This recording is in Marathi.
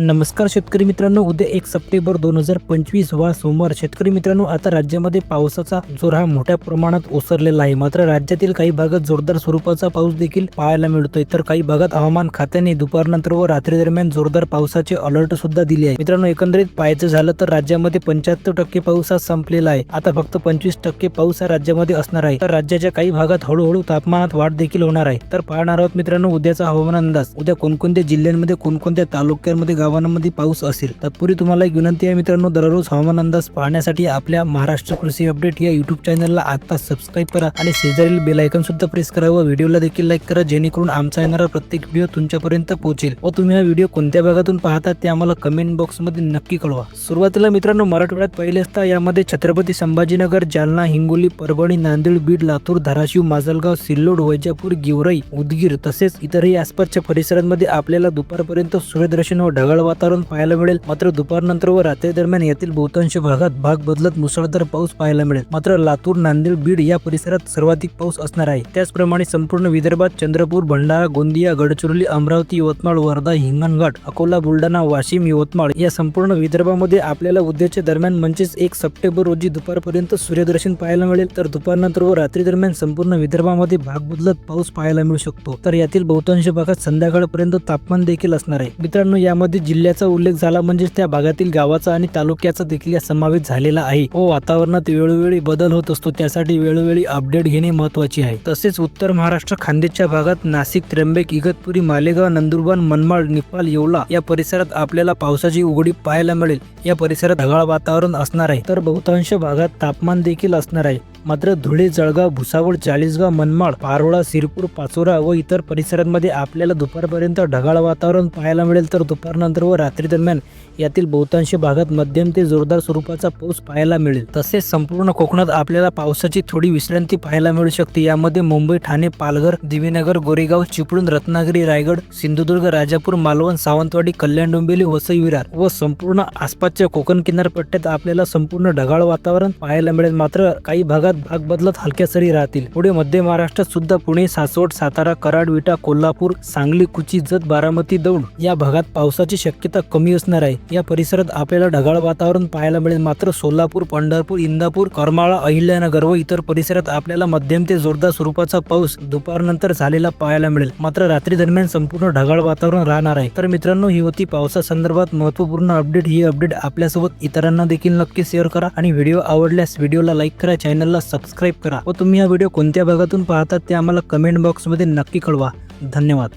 नमस्कार शेतकरी मित्रांनो उद्या एक सप्टेंबर दोन हजार पंचवीस वा सोमवार. शेतकरी मित्रांनो आता राज्यामध्ये पावसाचा जोर हा मोठ्या प्रमाणात ओसरलेला आहे. मात्र राज्यातील काही भागात जोरदार स्वरूपाचा पाऊस देखील पाहायला मिळतोय. तर काही भागात हवामान खात्याने दुपारनंतर व रात्री दरम्यान जोरदार पावसाचे अलर्ट सुद्धा दिले आहे मित्रांनो एकंदरीत पाहायचं झालं तर राज्यामध्ये पंच्याहत्तर टक्के पाऊस हा संपलेला आहे. आता फक्त पंचवीस टक्के पाऊस हा राज्यामध्ये असणार आहे. तर राज्याच्या काही भागात हळूहळू तापमानात वाढ देखील होणार आहे. तर पाहणार आहोत मित्रांनो उद्याचा हवामान अंदाज. उद्या कोणकोणत्या जिल्ह्यांमध्ये कोणकोणत्या तालुक्यांमध्ये गावांमध्ये पाऊस असेल तत्पूर्वी तुम्हाला एक विनंती आहे मित्रांनो दररोज हवामान अंदाज पाहण्यासाठी आपल्या महाराष्ट्र कृषी अपडेट या युट्यूब चॅनलला आता सबस्क्राईब करा आणि शेजारील बेल आयकन सुद्धा प्रेस करा व व्हिडिओला देखील लाईक करा जेणेकरून आमचा येणारा प्रत्येक व्हिडिओ तुमच्यापर्यंत पोहोचेल. व तुम्ही हा व्हिडिओ कोणत्या भागातून पाहता ते आम्हाला कमेंट बॉक्समध्ये नक्की कळवा. सुरुवातीला मित्रांनो मराठवाड्यात पहिले असता यामध्ये छत्रपती संभाजीनगर जालना हिंगोली परभणी नांदेड बीड लातूर धाराशिव माजलगाव सिल्लोड वैजापूर गेवराई उदगीर तसेच इतरही आसपासच्या परिसरांमध्ये आपल्याला दुपारपर्यंत सूर्यदर्शन व ढगाळ वातावरण पाहायला मिळेल. मात्र दुपारनंतर व रात्री दरम्यान यातील बहुतांश भागात भाग बदलत मुसळधार पाऊस पाहायला मिळेल. मात्र लातूर नांदेड बीड या परिसरात सर्वाधिक पाऊस असणार आहे. त्याचप्रमाणे संपूर्ण विदर्भात चंद्रपूर भंडारा गोंदिया गडचिरोली अमरावती यवतमाळ वर्धा हिंगणघाट अकोला बुलढाणा वाशिम यवतमाळ या संपूर्ण विदर्भामध्ये आपल्याला उद्याच्या दरम्यान म्हणजेच एक सप्टेंबर रोजी दुपारपर्यंत सूर्यदर्शन पाहायला मिळेल. तर दुपारनंतर व रात्री दरम्यान संपूर्ण विदर्भामध्ये भाग बदलत पाऊस पाहायला मिळू शकतो. तर यातील बहुतांश भागात संध्याकाळपर्यंत तापमान देखील असणार आहे. मित्रांनो यामध्ये यामध्ये जिल्ह्याचा उल्लेख झाला म्हणजेच त्या भागातील गावाचा आणि तालुक्याचा देखील या समावेश झालेला आहे. व वातावरणात वेळोवेळी बदल होत असतो. त्यासाठी वेळोवेळी अपडेट घेणे महत्त्वाचे आहे. तसेच उत्तर महाराष्ट्र खान्देशच्या भागात नाशिक त्र्यंबक इगतपुरी मालेगाव नंदुरबार मनमाड निपाल येवला या परिसरात आपल्याला पावसाची उघडी पाहायला मिळेल. या परिसरात ढगाळ वातावरण असणार आहे. तर बहुतांश भागात तापमान देखील असणार आहे. मात्र धुळे जळगाव भुसावळ चाळीसगाव मनमाड पारोळा सिरपूर पाचोरा व इतर परिसरांमध्ये आपल्याला दुपारपर्यंत ढगाळ वातावरण पाहायला मिळेल. तर दुपारनंतर व रात्री दरम्यान यातील बहुतांश भागात मध्यम ते जोरदार स्वरूपाचा पाऊस पाहायला मिळेल. तसेच संपूर्ण कोकणात आपल्याला पावसाची थोडी विश्रांती पाहायला मिळू शकते. यामध्ये मुंबई ठाणे पालघर दिवेनगर गोरेगाव चिपळूण रत्नागिरी रायगड सिंधुदुर्ग राजापूर मालवण सावंतवाडी कल्याण डोंबिवली वसई विरार व संपूर्ण आसपासच्या कोकण किनारपट्ट्यात आपल्याला संपूर्ण ढगाळ वातावरण पाहायला मिळेल. मात्र काही भागात भाग बदलत हलक्या सरी राहतील. पुढे मध्य महाराष्ट्रात सुद्धा पुणे सासवड सातारा कराड विटा कोल्हापूर सांगली कुची जत बारामती दौंड या भागात पावसाची शक्यता कमी असणार आहे. या परिसरात आपल्याला ढगाळ वातावरण पाहायला मिळेल. मात्र सोलापूर पंढरपूर इंदापूर करमाळा अहिल्यानगर व इतर परिसरात आपल्याला मध्यम ते जोरदार स्वरूपाचा पाऊस दुपारनंतर झालेला पाहायला मिळेल. मात्र रात्री दरम्यान संपूर्ण ढगाळ वातावरण राहणार आहे. तर मित्रांनो ही होती पावसासंदर्भात महत्त्वपूर्ण अपडेट. ही अपडेट आपल्यासोबत इतरांना देखील नक्की शेअर करा आणि व्हिडिओ आवडल्यास व्हिडिओला लाईक करा. चॅनलला सबस्क्राईब करा व तुम्ही हा व्हिडिओ कोणत्या भागातून पाहतात ते आम्हाला कमेंट बॉक्समध्ये नक्की कळवा. धन्यवाद.